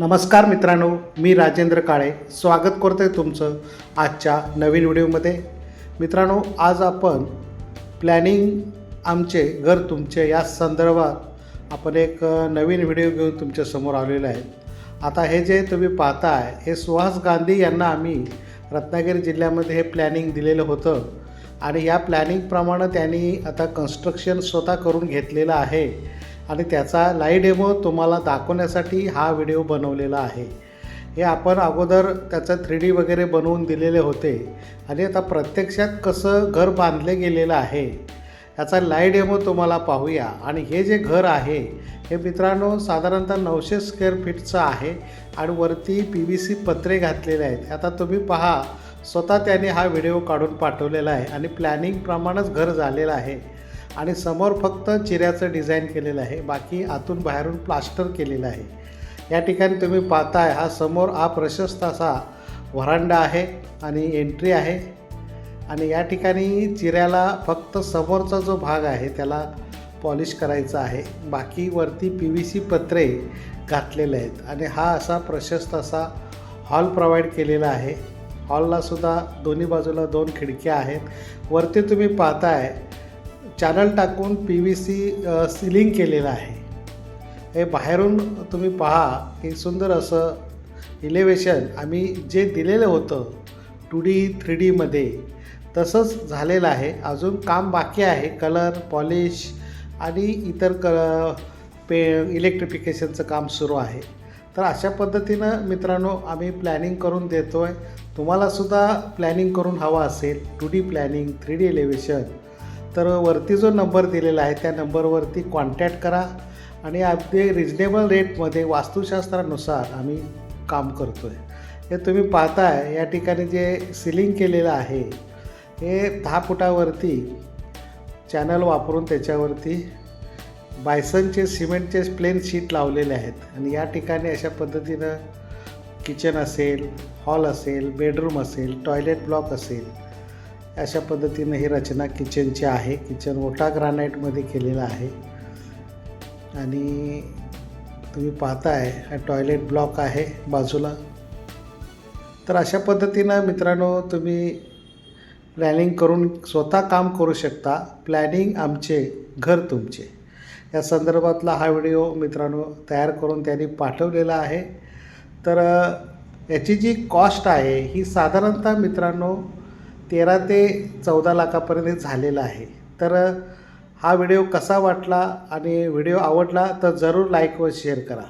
नमस्कार मित्रांनो मी राजेंद्र काळे. स्वागत करतो आहे तुमचं आजच्या नवीन व्हिडिओमध्ये. मित्रांनो आज आपण प्लॅनिंग आमचे घर तुमचे या संदर्भात आपण एक नवीन व्हिडिओ घेऊन तुमच्यासमोर आलेलो आहे. आता हे जे तुम्ही पाहताय हे सुहास गांधी यांना आम्ही रत्नागिरी जिल्ह्यामध्ये हे प्लॅनिंग दिलेलं होतं. आणि या प्लॅनिंगप्रमाणे त्यांनी आता कन्स्ट्रक्शन स्वतः करून घेतलेलं आहे. आणि त्याचा लाईव्ह डेमो तुम्हाला दाखवण्यासाठी हा व्हिडिओ बनवलेला आहे. हे आपण अगोदर त्याचं थ्री डी वगैरे बनवून दिलेले होते. आणि आता प्रत्यक्षात कसं घर बांधले गेलेलं आहे याचा लाईव्ह डेमो तुम्हाला पाहूया. आणि हे जे घर आहे हे मित्रांनो साधारणतः नऊशे स्क्वेअर फीटचं आहे आणि वरती पी व्ही सी पत्रे घातलेले आहेत. आता तुम्ही पहा स्वतः त्याने हा व्हिडिओ काढून पाठवलेला आहे. आणि प्लॅनिंगप्रमाणेच घर झालेलं आहे. आणि समोर फक्त चिऱ्याचं डिझाईन केलेलं आहे. बाकी आतून बाहेरून प्लास्टर केलेलं आहे. या ठिकाणी तुम्ही पाहताय हा समोर हा प्रशस्त असा व्हरांडा आहे आणि एंट्री आहे. आणि या ठिकाणी चिऱ्याला फक्त समोरचा जो भाग आहे त्याला पॉलिश करायचा आहे. बाकी वरती पी व्ही सी पत्रे घातलेले आहेत. आणि हा असा प्रशस्त असा हॉल प्रोव्हाइड केलेला आहे. हॉलला सुद्धा दोन्ही बाजूला दोन खिडक्या आहेत. वरती तुम्ही पाहताय चॅनल टाकून पी व्ही सी सिलिंग केलेलं आहे. हे बाहेरून तुम्ही पहा की सुंदर असं इलेवेशन आम्ही जे दिलेलं होतं टू डी थ्री डीमध्ये तसंच झालेलं आहे. अजून काम बाकी आहे. कलर पॉलिश आणि इतर क पे इलेक्ट्रिफिकेशनचं काम सुरू आहे. तर अशा पद्धतीनं मित्रांनो आम्ही प्लॅनिंग करून देतो आहे तुम्हालासुद्धा प्लॅनिंग करून हवा असेल two D planning three D elevation तर वरती जो नंबर दिलेला आहे त्या नंबरवरती कॉन्टॅक्ट करा आणि अगदी रिजनेबल रेटमध्ये वास्तुशास्त्रानुसार आम्ही काम करतो आहे हे तुम्ही पाहताय या ठिकाणी जे सिलिंग केलेलं आहे हे दहा फुटावरती चॅनल वापरून त्याच्यावरती बायसनचे सिमेंटचे प्लेन शीट लावलेले आहेत. आणि या ठिकाणी अशा पद्धतीनं किचन असेल हॉल असेल बेडरूम असेल टॉयलेट ब्लॉक असेल अशा पद्धतीनं ही रचना किचनची आहे. किचन ओटा ग्रानाईटमध्ये केलेलं आहे. आणि तुम्ही पाहताय हा टॉयलेट ब्लॉक आहे बाजूला. तर अशा पद्धतीनं मित्रांनो तुम्ही प्लॅनिंग करून स्वतः काम करू शकता. प्लॅनिंग आमचे घर तुमचे. या संदर्भातला हा व्हिडिओ मित्रांनो तयार करून त्यांनी पाठवलेला आहे. तर याची जी कॉस्ट आहे ही साधारणतः मित्रांनो तेरा ते चौदा लाखापर्यंत झालेला आहे. तर हा व्हिडिओ कसा वाटला आणि व्हिडिओ आवडला तर जरूर लाईक व शेअर करा.